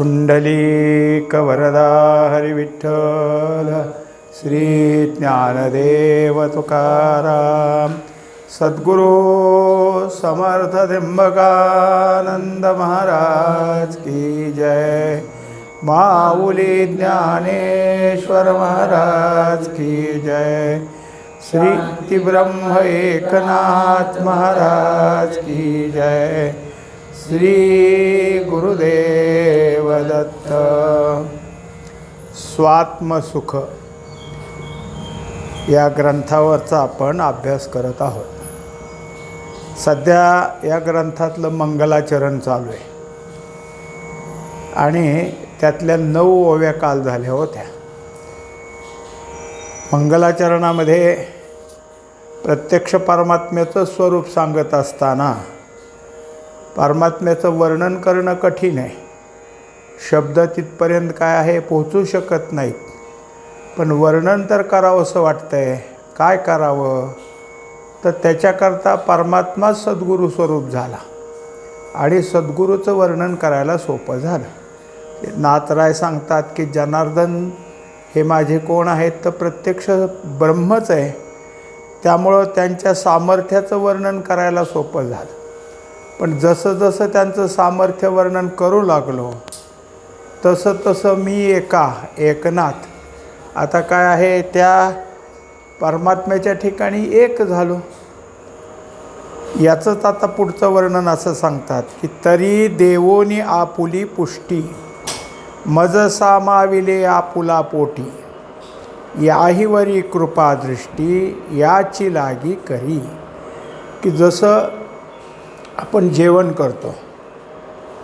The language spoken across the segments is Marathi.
पुण्डलीकवरदा हरिविठ्ठल श्री ज्ञानदेव तुकाराम सद्गुरू समर्थ त्र्यंबकानंद महाराज की जय। माऊली ज्ञानेश्वर महाराज की जय। श्री ब्रह्म एकनाथ महाराज की जय। श्री गुरुदेव स्वात्मसुख या ग्रंथावरचा आपण अभ्यास करत आहोत. सध्या या ग्रंथातलं मंगलाचरण चालू आहे. आणि त्यातल्या नऊ ओव्या काल झाल्या होत्या. मंगलाचरणामध्ये प्रत्यक्ष परमात्म्याचं स्वरूप सांगत असताना परमात्म्याचं वर्णन करणं कठीण आहे. शब्द तिथपर्यंत काय आहे पोहोचू शकत नाहीत. पण वर्णन तर करावंसं वाटतं आहे काय करावं? तर त्याच्याकरता परमात्मा सद्गुरू स्वरूप झाला. आणि सद्गुरूचं वर्णन करायला सोपं झालं. नातराय सांगतात की जनार्दन हे माझे कोण आहेत तर प्रत्यक्ष ब्रह्मच आहे. त्यामुळं त्यांच्या सामर्थ्याचं वर्णन करायला सोपं झालं. पण जसं जसं त्यांचं सामर्थ्य वर्णन करू लागलो तसं तसं मी एका एकनाथ. आता काय आहे त्या परमात्म्याच्या ठिकाणी एक झालो. याचंच आता पुढचं वर्णन असं सांगतात की तरी देवोनी आपुली पुष्टी मज सामाविले आपुला पोटी. याहीवरी कृपादृष्टी याची लागी करी. की जसं आपण जेवण करतो.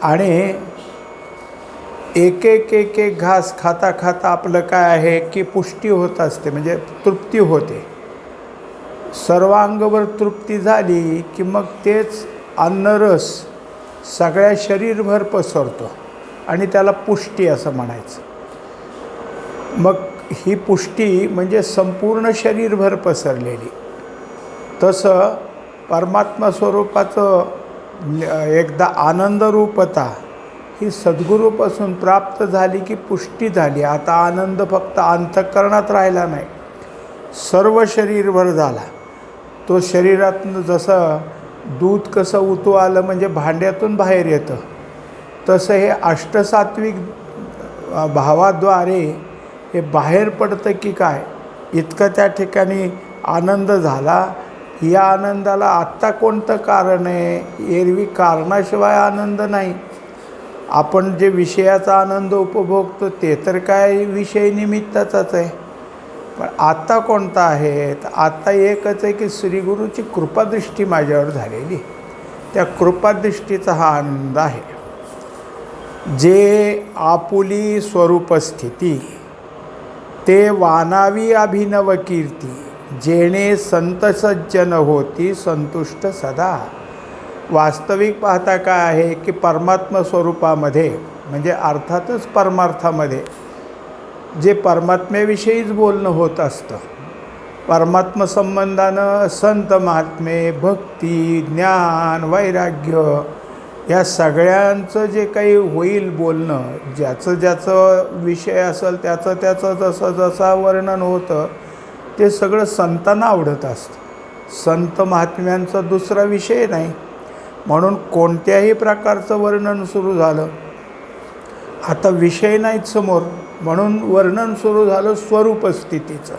आणि एक एक एक एक घास खाता खाता आपलं काय आहे की पुष्टी होत असते म्हणजे तृप्ती होते. सर्वांगवर तृप्ती झाली की मग तेच अन्नरस सगळ्या शरीरभर पसरतो आणि त्याला पुष्टी असं म्हणायचं. मग ही पुष्टी म्हणजे संपूर्ण शरीरभर पसरलेली. तसं परमात्मा स्वरूपाचं एकदा आनंदरूपता ही सद्गुरूपासून प्राप्त झाली की पुष्टी झाली. आता आनंद फक्त अंतःकरणात राहिला नाही सर्व शरीरभर झाला. तो शरीरातनं जसं दूध कसं उतू आलं म्हणजे भांड्यातून बाहेर येतं तसं हे अष्टसात्विक भावाद्वारे हे बाहेर पडतं की काय? इतकं त्या ठिकाणी आनंद झाला. या आनंदाला आत्ता कोणतं कारण आहे? एरवी कारणाशिवाय आनंद नाही. आपण जे विषयाचा आनंद उपभोगतो ते तर काय विषय निमित्ताचाच आहे. पण आत्ता कोणता आहे? तर आत्ता एकच आहे की श्रीगुरूची कृपादृष्टी माझ्यावर झालेली. त्या कृपादृष्टीचा हा आनंद आहे. जे आपुली स्वरूपस्थिती ते वानावी अभिनव कीर्ती जेणे संतसज्जन होती संतुष्ट सदा. वास्तविक पाहता काय आहे की परमात्म स्वरूपामध्ये म्हणजे अर्थातच परमार्थामध्ये जे परमात्म्याविषयीच बोलणं होत असतं. परमात्मसंबंधानं संत महात्मे भक्ती ज्ञान वैराग्य या सगळ्यांचं जे काही होईल बोलणं ज्याचं ज्याचं विषय असेल त्याचं त्याचं जसं जसं वर्णन होतं ते सगळं संतांना आवडत असतं. संत महात्म्यांचा दुसरा विषय नाही. म्हणून कोणत्याही प्रकारचं वर्णन सुरू झालं आता विषय नाहीत समोर म्हणून वर्णन सुरू झालं स्वरूपस्थितीचं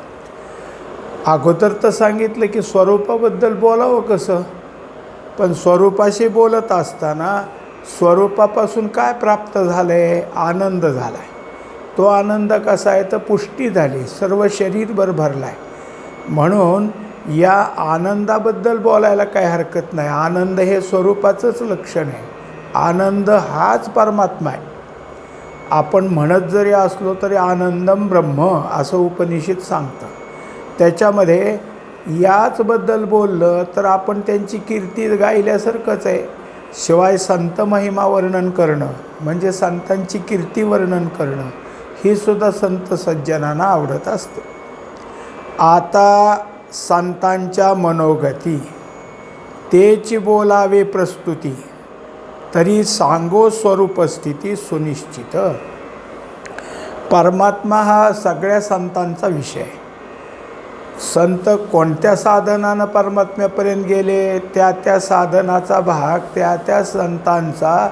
अगोदर तर सांगितलं की स्वरूपाबद्दल बोलावं कसं? पण स्वरूपाशी बोलत असताना स्वरूपापासून काय प्राप्त झालं आहे आनंद झाला आहे तो आनंद कसा आहे? तर पुष्टी झाली. सर्व शरीरभर भरला आहे म्हणून या आनंदाबद्दल बोलायला काही हरकत नाही. आनंद हे स्वरूपाचंच लक्षण आहे. आनंद हाच परमात्मा आहे. आपण म्हणत जरी असलो तरी आनंदम ब्रह्म असं उपनिषद सांगतं. त्याच्यामध्ये याचबद्दल बोललं तर आपण त्यांची कीर्ती गायल्यासारखंच आहे. शिवाय संत महिमा वर्णन करणं म्हणजे संतांची कीर्ती वर्णन करणं ही सुद्धा संत सज्जनांना आवडत असते. आता संतांच्या मनोगती. तेची बोलावे प्रस्तुती. तरी सांगो स्वरूप स्थिती सुनिश्चित. परमात्मा हा सगळ्या संतांचा विषय. संत कोणत्या साधनानं परमात्म्यापर्यंत गेले? त्या त्या साधनाचा भाग त्या त्या संतांचा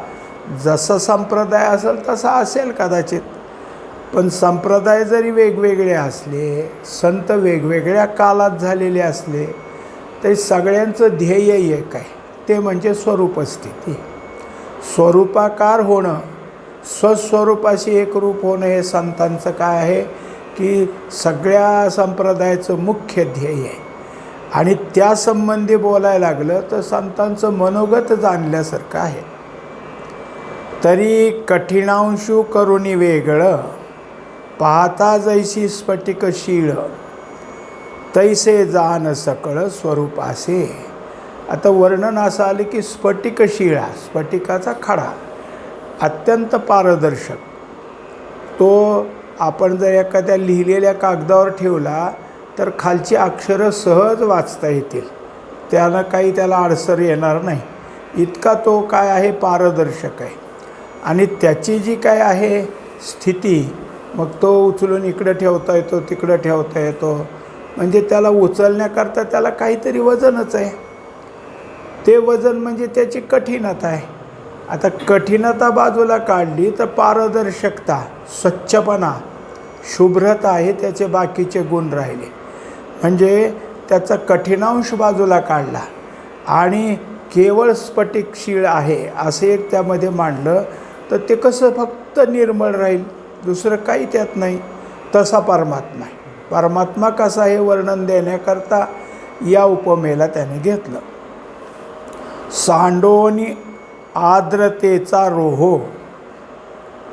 जसं संप्रदाय असेल तसा असेल कदाचित. पण संप्रदाय जरी वेगवेगळे असले संत वेगवेगळ्या कालात झालेले असले तरी सगळ्यांचं ध्येय एक आहे. ते म्हणजे स्वरूपस्थिती. स्वरूपाकार होणं स्वस्वरूपाशी एकरूप होणं हे संतांचं काय आहे? की सगळ्या संप्रदायाचं मुख्य ध्येय आहे. आणि त्यासंबंधी बोलायला लागलं तर संतांचं मनोगत जाणल्यासारखं आहे. तरी कठीणांशू करुणी वेगळं पाहता जैसी स्फटिक शीळ तैसे जान सकळ स्वरूप असे. आता वर्णन असं आलं की स्फटिक शिळा स्फटिकाचा खडा अत्यंत पारदर्शक. तो आपण जर एखाद्या लिहिलेल्या कागदावर ठेवला तर खालची अक्षरं सहज वाचता येतील. त्याला काही त्याला अडसर येणार नाही. इतका तो काय आहे पारदर्शक आहे. आणि त्याची जी काय आहे स्थिती मग तो उचलून इकडं ठेवता येतो तिकडं ठेवता येतो. म्हणजे त्याला उचलण्याकरता त्याला काहीतरी वजनच आहे. ते वजन म्हणजे त्याची कठीणता आहे. आता कठीणता बाजूला काढली तर पारदर्शकता स्वच्छपणा शुभ्रता हे त्याचे बाकीचे गुण राहिले. म्हणजे त्याचा कठीणांश बाजूला काढला. आणि केवळ स्फटिक शीळ आहे असे एक त्यामध्ये मांडलं तर ते कसं फक्त निर्मळ राहील? दुसरं काही त्यात नाही तसा परमात्मा आहे. परमात्मा कसा हे वर्णन देण्याकरता या उपमेला त्याने घेतलं. सांडोनी आर्द्रतेचा रोहो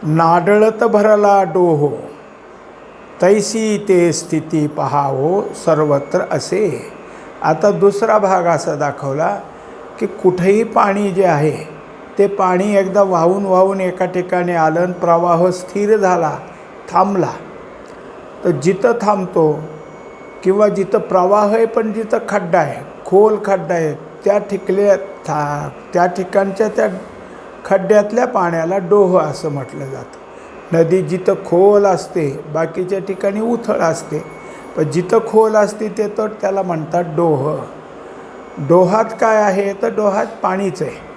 नाडळत भरला डोहो तैसी ते स्थिती पहावो सर्वत्र असे. आता दुसरा भाग असा दाखवला की कुठेही पाणी जे आहे ते पाणी एकदा वाहून वाहून एका ठिकाणी आलं प्रवाह स्थिर झाला थांबला. तर जिथं थांबतो किंवा जिथं प्रवाह आहे पण जिथं खड्डा आहे खोल खड्डा आहे त्या ठिकल्या था त्या ठिकाणच्या त्या खड्ड्यातल्या पाण्याला डोह असं म्हटलं जातं. नदी जिथं खोल असते बाकीच्या ठिकाणी उथळ असते. पण जिथं खोल असते ते तर त्याला म्हणतात डोह. डोहात काय आहे? तर डोहात पाणीच आहे.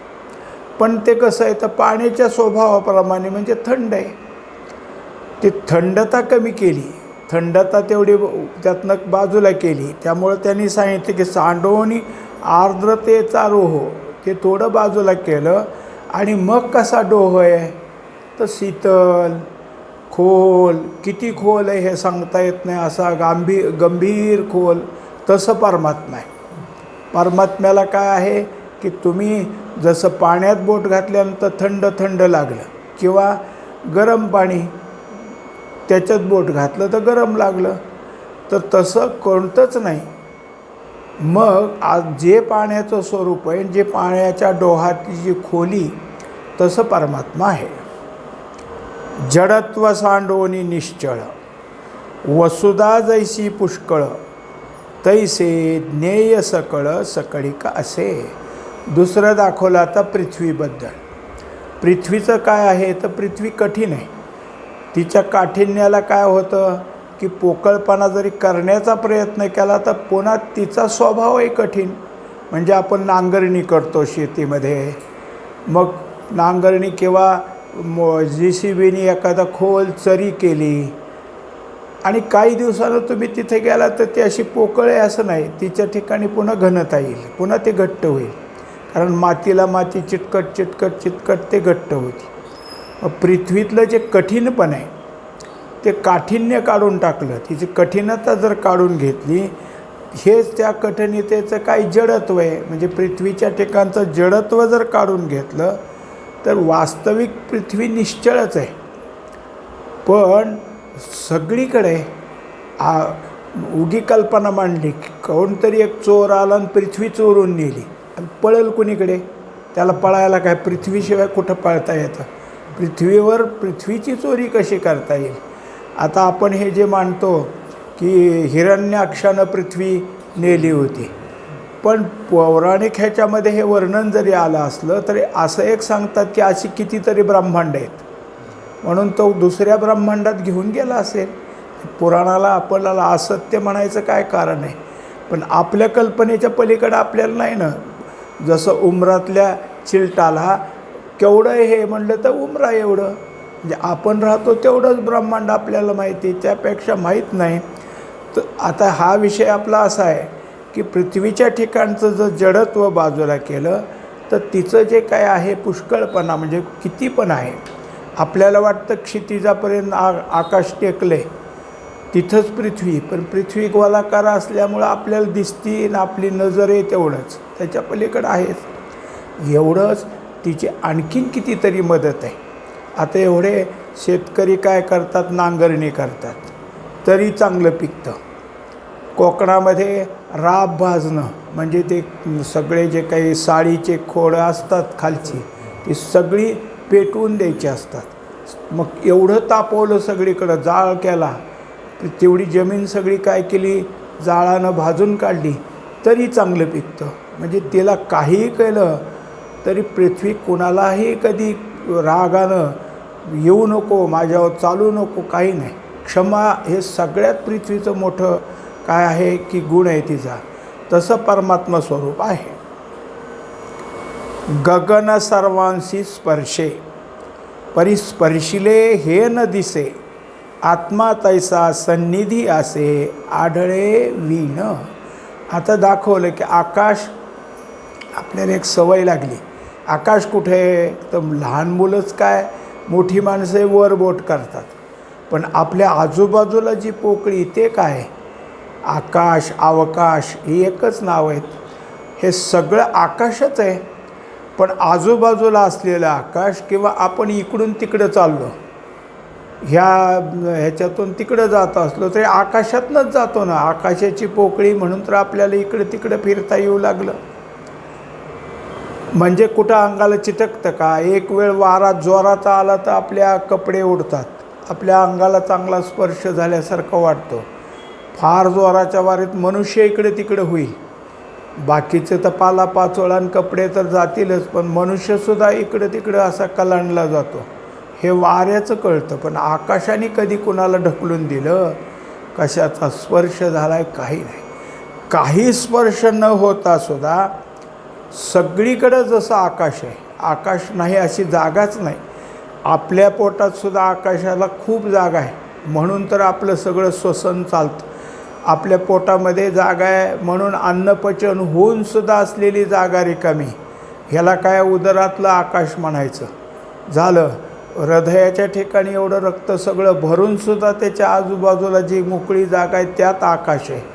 पण ते कसं आहे तर पाण्याच्या स्वभावाप्रमाणे म्हणजे थंड आहे. ती थंडता कमी केली. थंडता तेवढी त्यातनं बाजूला केली. त्यामुळं त्यांनी सांगितलं की सांडवणी आर्द्रतेचा रोह ते थोडं बाजूला केलं. आणि मग कसा डोह आहे? तर शीतल खोल किती खोल आहे हे सांगता येत नाही असा गांभीर गंभीर खोल तसं परमात्मा आहे. परमात्म्याला काय आहे? की तुम्ही जसं पाण्यात बोट घातल्यानंतर थंड थंड लागलं किंवा गरम पाणी त्याच्यात बोट घातलं तर गरम लागलं तर तसं कोणतंच नाही. मग आज जे पाण्याचं स्वरूप आहे जे पाण्याच्या डोहातली जी खोली तसं परमात्मा आहे. जडत्व सांडोनी निश्चळ वसुधा जैसी पुष्कळ तैसे ज्ञेय सकळ सकळिक असे. दुसरं दाखवलं आता पृथ्वीबद्दल. पृथ्वीचं काय आहे तर पृथ्वी कठीण आहे. तिच्या काठिण्याला काय होतं की पोकळपणा जरी करण्याचा प्रयत्न केला तर पुन्हा तिचा स्वभावही कठीण. म्हणजे आपण नांगरणी करतो शेतीमध्ये. मग नांगरणी किंवा मो जी सी बीने एखादा खोल चरी केली आणि काही दिवसानं तुम्ही तिथे गेला तर ती अशी पोकळ आहे असं नाही. तिच्या ठिकाणी पुन्हा घनता येईल. पुन्हा ते घट्ट होईल. कारण मातीला माती चिटकट चिटकट चिटकट ते घट्ट होती. मग पृथ्वीतलं जे कठीणपण आहे ते काठिण्य काढून टाकलं. तिची कठीणता जर काढून घेतली हेच त्या कठिणतेचं काही जडत्व आहे. म्हणजे पृथ्वीच्या ठिकाणचं जडत्व जर काढून घेतलं तर वास्तविक पृथ्वी निश्चळच आहे. पण सगळीकडे आ उगी कल्पना मांडली. कोणतरी एक चोर आला आणि पृथ्वी चोरून नेली. आणि पळेल कुणीकडे? त्याला पळायला काय पृथ्वीशिवाय कुठं पळता येतं? पृथ्वीवर पृथ्वीची चोरी कशी करता येईल? आता आपण हे जे मानतो की हिरण्याक्षानं पृथ्वी नेली होती. पण पौराणिक ह्याच्यामध्ये हे वर्णन जरी आलं असलं तरी असं एक सांगतात की अशी कितीतरी ब्रह्मांड आहेत. म्हणून तो दुसऱ्या ब्रह्मांडात घेऊन गेला असेल. पुराणाला आपल्याला असत्य म्हणायचं काय कारण आहे? पण आपल्या कल्पनेच्या पलीकडं आपल्याला नाही ना? जसं उमरातल्या चिलटाला केवढं हे म्हणलं तर उमरा एवढं. म्हणजे आपण राहतो तेवढंच ब्रह्मांड आपल्याला माहिती त्यापेक्षा माहीत नाही. तर आता हा विषय आपला असा आहे की पृथ्वीच्या ठिकाणचं जर जडत्व बाजूला केलं तर तिचं जे काय आहे पुष्कळपणा म्हणजे किती पण आहे आपल्याला वाटतं क्षितिजापर्यंत आ आकाश टेकले तिथंच पृथ्वी. पण पृथ्वी गोलाकार असल्यामुळं आपल्याला दिसती आणि आपली नजर आहे तेवढंच. त्याच्या पलीकडं आहेच एवढंच तिची आणखीन कितीतरी मदत आहे. आता एवढे शेतकरी काय करतात नांगरणी करतात. तरी चांगलं पिकतं. कोकणामध्ये राब भाजणं म्हणजे ते सगळे जे काही साडीचे खोडं असतात खालची ती सगळी पेटवून द्यायची असतात. मग एवढं तापवलं सगळीकडं जाळ केला तेवढी जमीन सगळी काय केली? जाळानं भाजून काढली तरी चांगलं पिकतं. म्हणजे तिला काहीही केलं तरी पृथ्वी कुणालाही कधी रागानं येऊ नको माझ्यावर चालू नको काही नाही. क्षमा हे सगळ्यात पृथ्वीचं मोठं काय आहे की गुण आहे तिचा. तसं परमात्मा स्वरूप आहे. गगन सर्वांशी स्पर्शे. परिस्पर्शिले हे न दिसे. आत्मा तैसा सन्निधी असे आढळे विण. आता दाखवलं की आकाश आपल्याला एक सवय लागली. आकाश कुठे आहे? तर लहान मुलंच काय? मोठी माणसं वर बोट करतात. पण आपल्या आजूबाजूला जी पोकळी ते काय? आकाश अवकाश ही एकच नाव आहेत. हे सगळं आकाशच आहे. पण आजूबाजूला असलेलं आकाश किंवा आपण इकडून तिकडं चाललो ह्या ह्याच्यातून तिकडं जात असलो तरी आकाशातनंच जातो ना. आकाशाची पोकळी म्हणून तर आपल्याला इकडं तिकडं फिरता येऊ लागलं. म्हणजे कुठं अंगाला चिटकतं का? एक वेळ वारा जोराचा आला तर आपल्या कपडे उडतात. आपल्या अंगाला चांगला स्पर्श झाल्यासारखं वाटतो. फार जोराच्या वारीत मनुष्य इकडे तिकडे होईल. बाकीचे तर पाला पाचोळा आणि कपडे तर जातीलच पण मनुष्यसुद्धा इकडं तिकडं असा कलांडला जातो. हे वाऱ्याचं कळतं पण आकाशाने कधी कुणाला ढकलून दिलं? कशाचा स्पर्श झाला आहे काही नाही. काही स्पर्श न होता सुद्धा सगळीकडं जसं आकाश आहे. आकाश नाही अशी जागाच नाही. आपल्या पोटात सुद्धा आकाशाला खूप जागा आहे. म्हणून तर आपलं सगळं श्वसन चालतं. आपल्या पोटामध्ये जागा आहे म्हणून अन्नपचन होऊन सुद्धा असलेली जागा रिकामी. ह्याला काय उदरातलं आकाश म्हणायचं? झालं. हृदयाच्या ठिकाणी एवढं रक्त सगळं भरूनसुद्धा त्याच्या आजूबाजूला जी मोकळी जागा आहे त्यात आकाश आहे.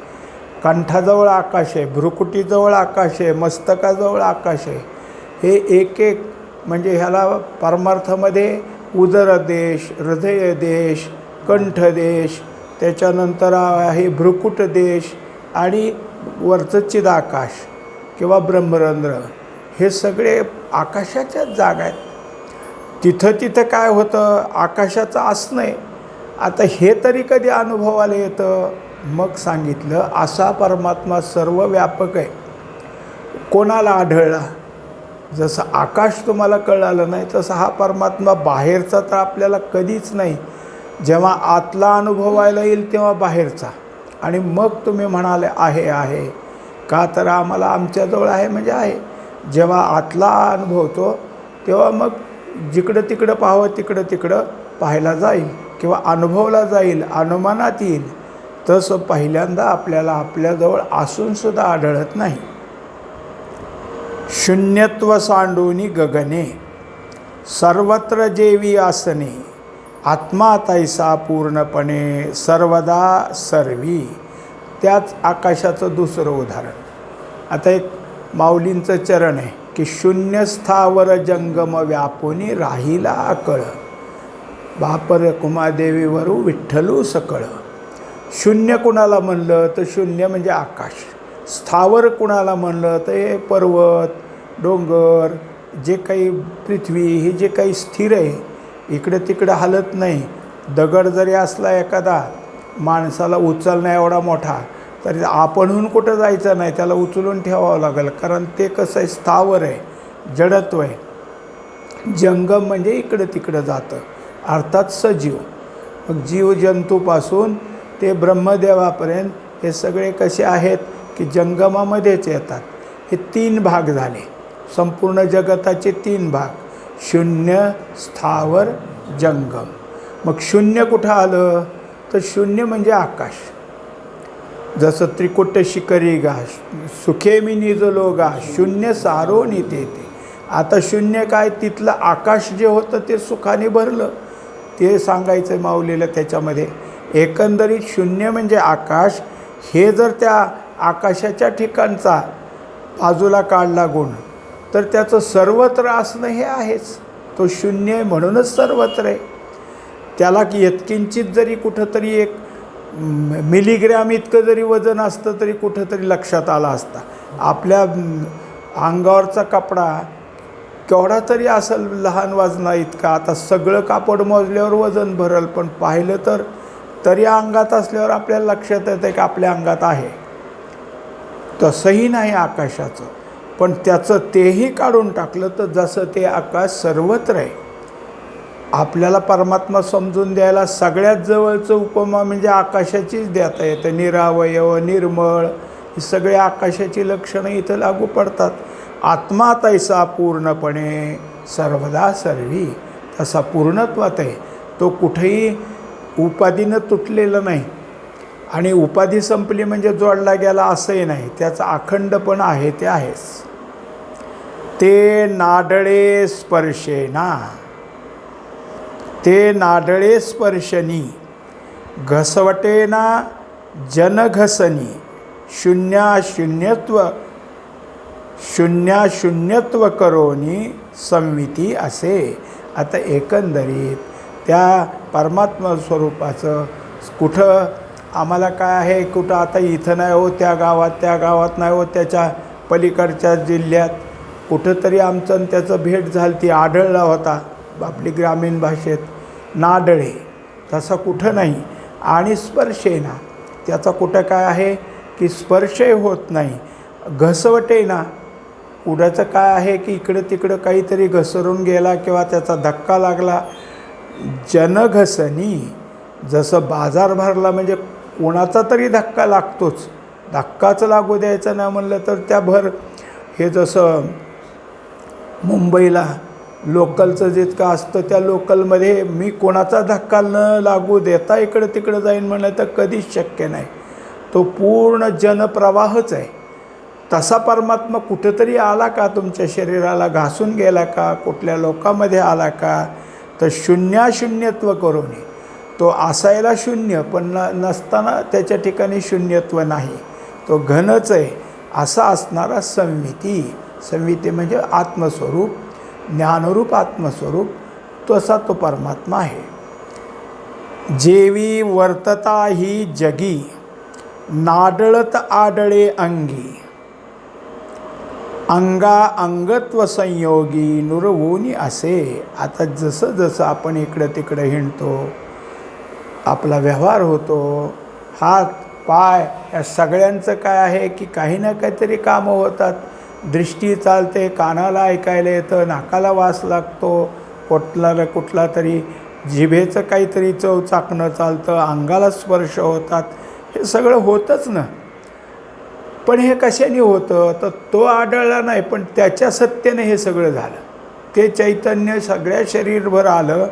कंठाजवळ आकाश आहे भ्रुकुटीजवळ आकाश आहे मस्तकाजवळ आकाश आहे. हे एक एक म्हणजे ह्याला परमार्थामध्ये उदरदेश हृदयदेश कंठदेश त्याच्यानंतर आहे भ्रुकुट देश आणि वरचच्चिद आकाश किंवा ब्रह्मरंध्र. हे सगळे आकाशाच्याच जागा आहेत. तिथं तिथं काय होतं? आकाशाचं असणं आहे. आता हे तरी कधी अनुभवाला येतं? मग सांगितलं असा परमात्मा सर्व व्यापक आहे. कोणाला आढळला? जसं आकाश तुम्हाला कळालं नाही तसं हा परमात्मा बाहेरचा तर आपल्याला कधीच नाही. जेव्हा आतला अनुभवायला येईल तेव्हा बाहेरचा. आणि मग तुम्ही म्हणाले आहे आहे. का तर आम्हाला आमच्याजवळ आहे म्हणजे आहे. जेव्हा आतला अनुभवतो तेव्हा मग जिकडं तिकडं पाहावं तिकडं तिकडं पाहायला जाईल. किंवा अनुभवला जाईल अनुमानात येईल. तसं पहिल्यांदा आपल्याला आपल्याजवळ असूनसुद्धा आढळत नाही. शून्यत्व सांडूनी गगने सर्वत्र जेवी आसने आत्मा तैसा पूर्णपणे सर्वदा सर्वी त्याच आकाशाचं दुसरं उदाहरण. आता एक माऊलींचं चरण आहे की शून्य स्थावर जंगम व्यापुनी राहिला आकळ बापर कुमादेवीवरू विठ्ठलू सकळ. शून्य कुणाला म्हणलं तर शून्य म्हणजे आकाश. स्थावर कुणाला म्हणलं तर हे पर्वत डोंगर जे काही पृथ्वी हे जे काही स्थिर आहे इकडं तिकडं हलत नाही. दगड जरी असला एखादा माणसाला उचलणं एवढा मोठा तरी आपणहून कुठं जायचं नाही त्याला उचलून ठेवावं लागेल. कारण ते कसं आहे स्थावर आहे जडत्व आहे. जंगम म्हणजे इकडं तिकडं जातं. अर्थात सजीव. मग जीवजंतूपासून ते ब्रह्मदेवापर्यंत हे सगळे कसे आहेत की जंगमामध्येच येतात. हे तीन भाग झाले. संपूर्ण जगताचे तीन भाग. शून्य स्थावर जंगम. मग शून्य कुठं आलं? तर शून्य म्हणजे आकाश. जसं त्रिकुट शिकरी गा सुखे मी निजलो गा शून्य सारो ते आता शून्य काय? तिथलं आकाश जे होतं ते सुखाने भरलं. ते सांगायचं माऊलीला त्याच्यामध्ये. एकंदरीत शून्य म्हणजे आकाश हे जर त्या आकाशाच्या ठिकाणचा बाजूला काढला गुण तर त्याचं सर्वत्र असणं हे आहेच. तो शून्य आहे म्हणूनच सर्वत्र आहे. त्याला की यत्किंचित जरी कुठंतरी एक मिलीग्रॅम इतकं जरी वजन असतं तरी कुठंतरी लक्षात आला असता. आपल्या अंगावरचा कपडा केवढा तरी असेल लहान वजना इतका आता सगळं कापड मोजल्यावर वजन भरल पण पाहिलं तर तरी अंगात असल्यावर आपल्याला लक्षात येतं की आपल्या अंगात आहे. तसंही नाही आकाशाचं. पण त्याचं तेही काढून टाकलं तर जसं ते आकाश सर्वत्र आहे. आपल्याला परमात्मा समजून द्यायला सगळ्यात जवळचं उपमा म्हणजे आकाशाचीच देता येतं. निरावयव निर्मळ ही सगळे आकाशाची लक्षणं इथं लागू पडतात. आत्मा तैसा पूर्णपणे सर्वदा सर्वी. तसा पूर्णत्वात आहे. तो कुठेही उपाधीनं तुटलेलं नाही. आणि उपाधी संपली म्हणजे जोडला गेला असंही नाही. त्याचा अखंडपण आहे ते आहेच. ते नाडळे स्पर्शे ना. ते नाडळे स्पर्शनी. घसवटेना जनघसनी. शून्याशून्यत्व शून्यत्व शून्यत्व करोनी संमिती असे. आता एकंदरीत त्या परमात्मा स्वरूपाचं कुठं आम्हाला काय आहे कुठं आता इथं नाही हो त्या गावात त्या गावात नाही हो त्याच्या पलीकडच्या जिल्ह्यात. कुठंतरी आमचं आणि त्याचं भेट झाली ती आढळला होता आपली ग्रामीण भाषेत. नाडळे तसं कुठं नाही. आणि स्पर्शेना त्याचा कुठं काय आहे की स्पर्शही होत नाही. घसवटेना पुढचं काय आहे की इकडं तिकडं काहीतरी घसरून गेला किंवा त्याचा धक्का लागला जनघसनी जसं बाजार भरला म्हणजे कोणाचा तरी धक्का लागतोच. धक्काच लागू द्यायचा नाही म्हणलं तर त्या भर. हे जसं मुंबईला लोकलचं जितकं असतं त्या लोकलमध्ये मी कोणाचा धक्का न लागू देता इकडं तिकडं जाईन म्हणलं तर कधीच शक्य नाही. तो पूर्ण जनप्रवाहच आहे. तसा परमात्मा कुठंतरी आला का तुमच्या शरीराला? घासून गेला का? कुठल्या लोकामध्ये आला का? तर शून्याशून्यत्व करून तो असायला शून्य पण न नसताना त्याच्या ठिकाणी शून्यत्व नाही. तो घनच आहे असा असणारा संविती. संविती म्हणजे आत्मस्वरूप ज्ञानरूप आत्मस्वरूप तसा तो परमात्मा आहे. जेवी वर्तता ही जगी नाडळत आडळे अंगी. अंगा अंगत्व संयोगी नुरवोनी असे. आता जसं जसं आपण इकडं तिकडं हिंडतो आपला व्यवहार होतो हात पाय या सगळ्यांचं काय आहे की काही ना काहीतरी कामं होतात. दृष्टी चालते कानाला ऐकायला येतं नाकाला वास लागतो. कुठला कुठला तरी जिभेचं काहीतरी चव चाकणं चालतं अंगाला स्पर्श होतात. हे सगळं होतंच ना. पण हे कशाने होतं? तर तो आढळला नाही पण त्याच्या सत्तेने हे सगळं झालं. ते चैतन्य सगळ्या शरीरभर आलं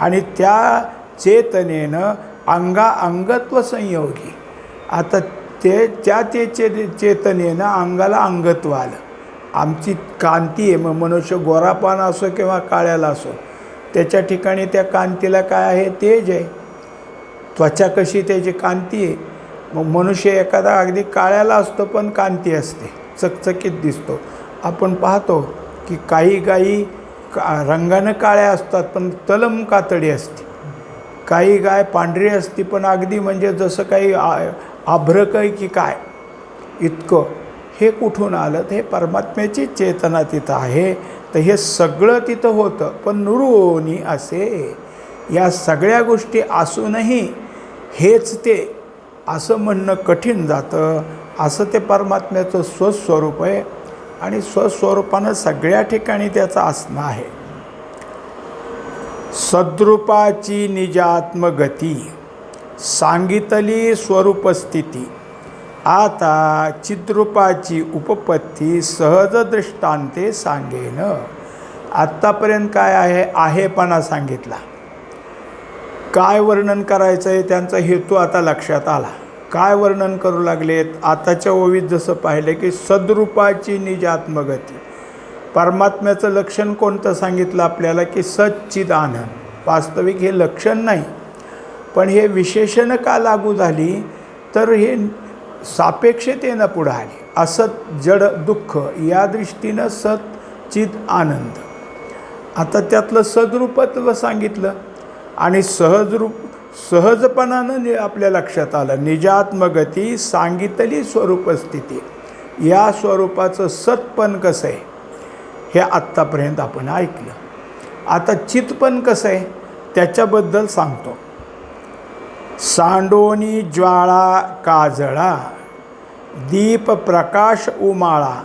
आणि त्या चेतनेनं अंगा अंगत्व संयोगी. आता ते त्या ते चे चेतनेनं अंगाला अंगत्व आलं. आमची कांती आहे मग मनुष्य गोरापान असो किंवा काळ्याला असो त्याच्या ठिकाणी त्या कांतीला काय आहे? तेज आहे. त्वचा कशी त्याची कांती आहे. मग मनुष्य एखादा अगदी काळ्याला असतो पण कांती असते. चकचकीत दिसतो. आपण पाहतो की काही गायी का रंगानं काळ्या असतात पण तलम कातडी असते. काही गाय पांढरी असती पण अगदी म्हणजे जसं काही आ- आभ्रक आहे की काय इतकं. हे कुठून आलं? हे परमात्म्याची चेतना तिथं आहे. तर हे सगळं तिथं होतं. पण नुरुओनी असे या सगळ्या गोष्टी असूनही हेच ते असं म्हणणं कठीण जातं असं ते परमात्म्याचं स्वस्वरूप आहे आणि स्वस्वरूपानं सगळ्या ठिकाणी त्याचं असणं आहे. सद्रूपाची निजात्मगती सांगितली स्वरूपस्थिती आता चिद्रूपाची उपपत्ती सहज दृष्टांते सांगेन. आत्तापर्यंत काय आहे आहेपणा सांगितला. काय वर्णन करायचं आहे त्यांचा हेतू आता लक्षात आला. काय वर्णन करू लागलेत? आताच्या ओवीत जसं पाहिलं की सद्रूपाची निजात्मगती. परमात्म्याचं लक्षण कोणतं सांगितलं आपल्याला की सच्चिद आनंद वास्तविक हे लक्षण नाही. पण हे विशेषणं का लागू झाली? तर हे सापेक्षतेनं पुढं आली. असत जड दुःख या दृष्टीनं सच्चिद आनंद आता त्यातलं सद्रूपत्व सांगितलं. आणि सहजरूप सहजपणानं नि आपल्या लक्षात आलं. निजात्मगती सांगितली स्वरूपस्थिती. या स्वरूपाचं सतपण कसं आहे? हे आत्तापर्यंत आपण ऐकलं. आता चितपण कसं आहे? त्याच्याबद्दल सांगतो. सांडोनी ज्वाळा काजळा दीप प्रकाश उमाळा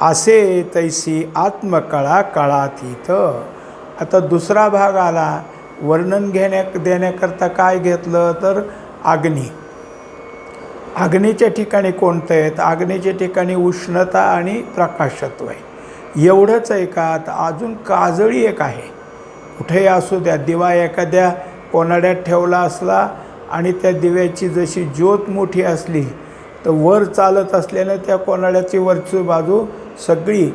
असे तैसी आत्मकळा कळातीत. आता दुसरा भाग आला. वर्णन घेण्या देण्याकरता काय घेतलं तर अग्नी. अग्नीच्या ठिकाणी कोणतं आहेत? अग्नीच्या ठिकाणी उष्णता आणि प्रकाशत्व आहे. एवढंच आहे का? तर अजून काजळी एक आहे. कुठेही असू द्या दिवा एखाद्या कोनाड्यात ठेवला असला आणि त्या दिव्याची जशी ज्योत मोठी असली तर वर चालत असल्यानं त्या कोनाड्याची वरची बाजू सगळी.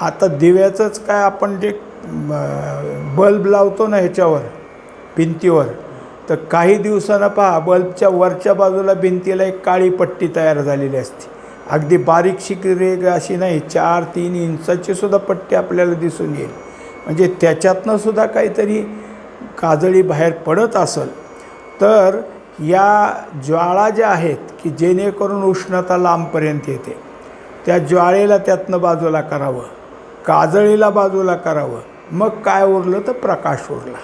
आता दिव्याचंच काय आपण जे बल्ब लावतो ना ह्याच्यावर भिंतीवर. तर काही दिवसांना पहा बल्बच्या वरच्या बाजूला भिंतीला एक काळी पट्टी तयार झालेली असते. अगदी बारीकशी रेग अशी नाही चार तीन इंचाची सुद्धा पट्टी आपल्याला दिसून येईल. म्हणजे त्याच्यातनं सुद्धा काहीतरी काजळी बाहेर पडत असेल तर या ज्वाळा ज्या आहेत की जेणेकरून उष्णता लांबपर्यंत येते त्या ज्वाळेला त्यातनं बाजूला करावं काजळीला बाजूला करावं. मग काय उरलं तर प्रकाश उरला.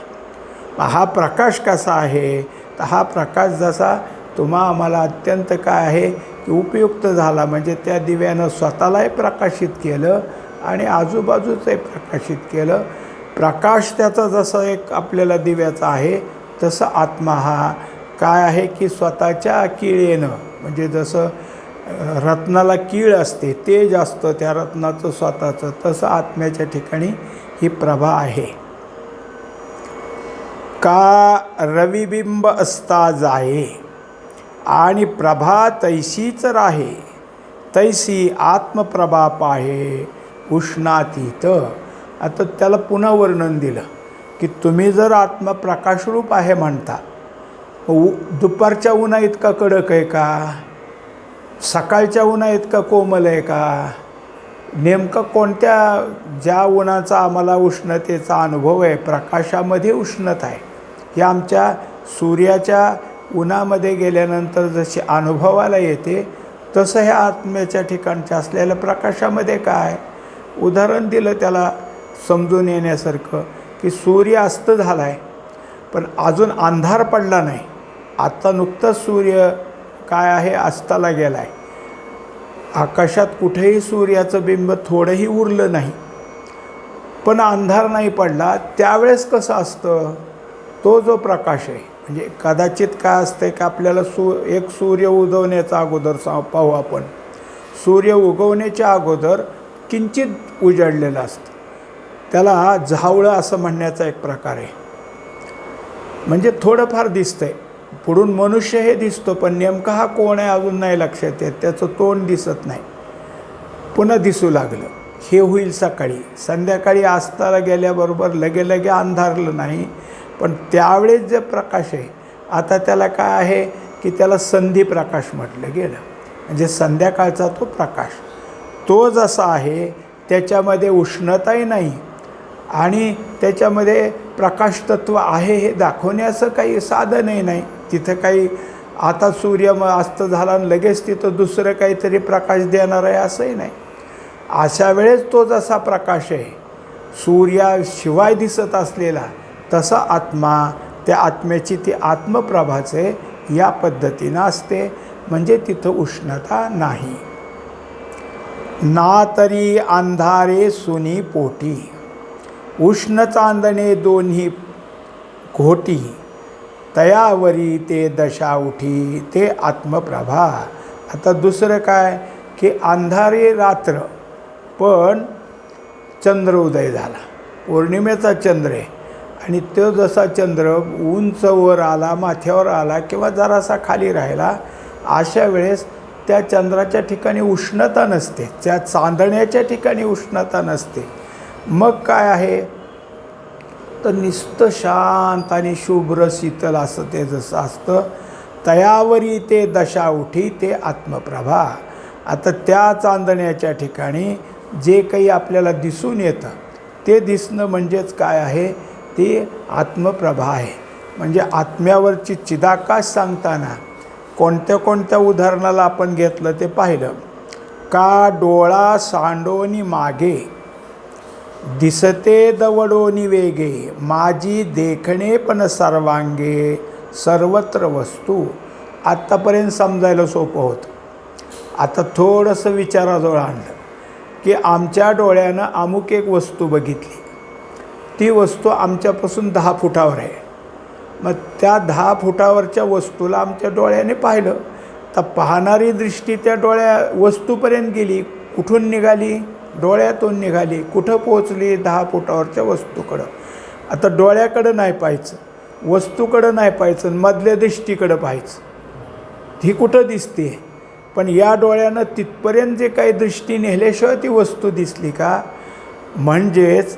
हा प्रकाश कसा आहे? तर हा प्रकाश जसा तुम्हा आम्हाला अत्यंत काय आहे की उपयुक्त झाला. म्हणजे त्या दिव्यानं स्वतःलाही प्रकाशित केलं आणि आजूबाजूचंही प्रकाशित केलं. प्रकाश त्याचा जसं एक आपल्याला दिव्याचा आहे तसं आत्मा हा काय आहे की स्वतःच्या किळेनं म्हणजे जसं रत्नाला कीळ असते ते जास्त त्या रत्नाचं स्वतःचं तसं आत्म्याच्या ठिकाणी ही प्रभा आहे. का रविबिंब असता जाये? आणि प्रभा तैसीच राहे तैसी आत्मप्रभा पाहे उष्णातीत. आता त्याला पुन्हा वर्णन दिलं की तुम्ही जर आत्मप्रकाशरूप आहे म्हणता उ दुपारच्या उन्हा इतका कडक आहे का? सकाळच्या उन्हा इतका कोमल आहे का? नेमकं कोणत्या ज्या उन्हाचा आम्हाला उष्णतेचा अनुभव आहे प्रकाशामध्ये उष्णता आहे. हे आमच्या सूर्याच्या उन्हामध्ये गेल्यानंतर जशी अनुभवाला येते तसं ह्या आत्म्याच्या ठिकाणच्या असलेल्या प्रकाशामध्ये काय? उदाहरण दिलं त्याला समजून येण्यासारखं की सूर्य अस्त झाला आहे पण अजून अंधार पडला नाही. आत्ता नुकतंच सूर्य काय आहे? अस्ताला गेला आहे आकाशात कुठेही सूर्याचं बिंब थोडंही उरलं नाही. पण अंधार नाही पडला त्यावेळेस कसं असतं? तो जो प्रकाश आहे म्हणजे कदाचित काय असतं का आपल्याला सू एक सूर्य उगवण्याचा अगोदर सा पाहू आपण. सूर्य उगवण्याच्या अगोदर किंचित उजडलेलं असतं. त्याला झावळं असं म्हणण्याचा एक प्रकार आहे. म्हणजे थोडंफार दिसतंय. पुढून मनुष्य हे दिसतो पण नेमका हा कोण आहे अजून नाही लक्षात येत. त्याचं तोंड दिसत नाही. पुन्हा दिसू लागलं. हे होईल सकाळी. संध्याकाळी आस्ताला गेल्याबरोबर लगे लगे अंधारलं नाही. पण त्यावेळेस जे प्रकाश आहे आता त्याला काय आहे की त्याला संधी प्रकाश म्हटलं गेलं. म्हणजे संध्याकाळचा तो प्रकाश. तो जसा आहे त्याच्यामध्ये उष्णताही नाही आणि त्याच्यामध्ये प्रकाशतत्व आहे हे दाखवण्याचं काही साधनही नाही. तिथं काही आता सूर्य मग अस्त झाला आणि लगेच तिथं दुसरं काहीतरी प्रकाश देणार आहे असंही नाही. अशा वेळेस तो जसा प्रकाश आहे सूर्याशिवाय दिसत असलेला तसा आत्मा त्या आत्म्याची ती आत्मप्रभाचे या पद्धतीनं असते. म्हणजे तिथं उष्णता नाही. ना तरी अंधारे सुनी पोटी. उष्ण चांदणे दोन्ही घोटी. तयावरी ते दशा उठी ते आत्मप्रभा. आता दुसरं काय? की अंधारे रात्र पण चंद्र उदय झाला. पौर्णिमेचा चंद्र आहे. आणि तो जसा चंद्र उंच वर आला माथ्यावर आला किंवा जरासा खाली राहिला अशा वेळेस त्या चंद्राच्या ठिकाणी उष्णता नसते. त्या चांदण्याच्या ठिकाणी उष्णता नसते. मग काय आहे? तर निस्त शांत आणि शुभ्र शीतल असं ते जसं असतं तयावरी ते दशा उठी ते आत्मप्रभा. आता त्या चांदण्याच्या ठिकाणी जे काही आपल्याला दिसून येतं ते दिसणं म्हणजेच काय आहे? ती आत्मप्रभा आहे. म्हणजे आत्म्यावरची चिदाकाश सांगताना कोणत्या कोणत्या उदाहरणाला आपण घेतलं ते पाहिलं. का डोळा सांडोनी मागे दिसते दवडोनी वेगे माझी देखणे पण सर्वांगे सर्वत्र वस्तू. आत्तापर्यंत समजायला सोपं होतं. आता थोडंसं विचाराजवळ आणलं की आमच्या डोळ्यानं अमुक एक वस्तू बघितली. ती वस्तू आमच्यापासून दहा फुटावर आहे. मग त्या दहा फुटावरच्या वस्तूला आमच्या डोळ्याने पाहिलं. तर पाहणारी दृष्टी त्या डोळ्या वस्तूपर्यंत गेली. कुठून निघाली? डोळ्यातून निघाली. कुठं पोचली दहा फुटावरच्या वस्तूकडं. आता डोळ्याकडं नाही पाहायचं. वस्तूकडं नाही पाहायचं मधल्या दृष्टीकडं पाहायचं. ही कुठं दिसते? पण या डोळ्यानं तिथपर्यंत जे काही दृष्टी नेल्याशिवाय ती वस्तू दिसली का? म्हणजेच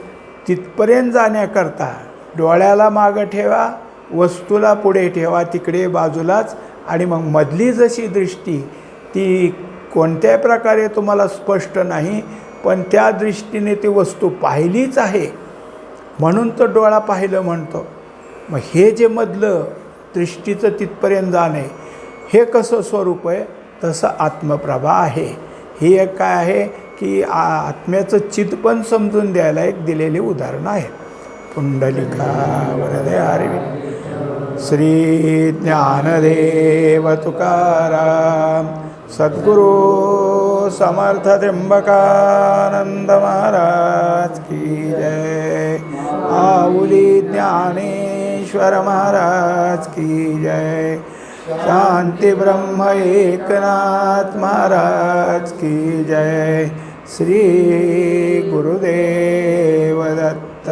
तिथपर्यंत जाण्याकरता डोळ्याला मागं ठेवा वस्तूला पुढे ठेवा तिकडे बाजूलाच. आणि मग मधली जशी दृष्टी ती कोणत्याही प्रकारे तुम्हाला स्पष्ट नाही पण त्या दृष्टीने ती वस्तू पाहिलीच आहे म्हणून तो डोळा पाहिलं म्हणतो. मग हे जे मधलं दृष्टीचं तिथपर्यंत जाणे हे कसं स्वरूप आहे? तसं आत्मप्रभा आहे. ही एक काय आहे? की आत्म्याचं चित पण समजून द्यायला एक दिलेली उदाहरणं आहेत. पुंडलिका वरदे हरवी श्री ज्ञानदेव तुकाराम सद्गुरु समर्थ त्र्यंबकानंद महाराज की जय. आऊली ज्ञानेश्वर महाराज की जय. शांती ब्रह्म एकनाथ महाराज की जय. श्री गुरुदेव दत्त।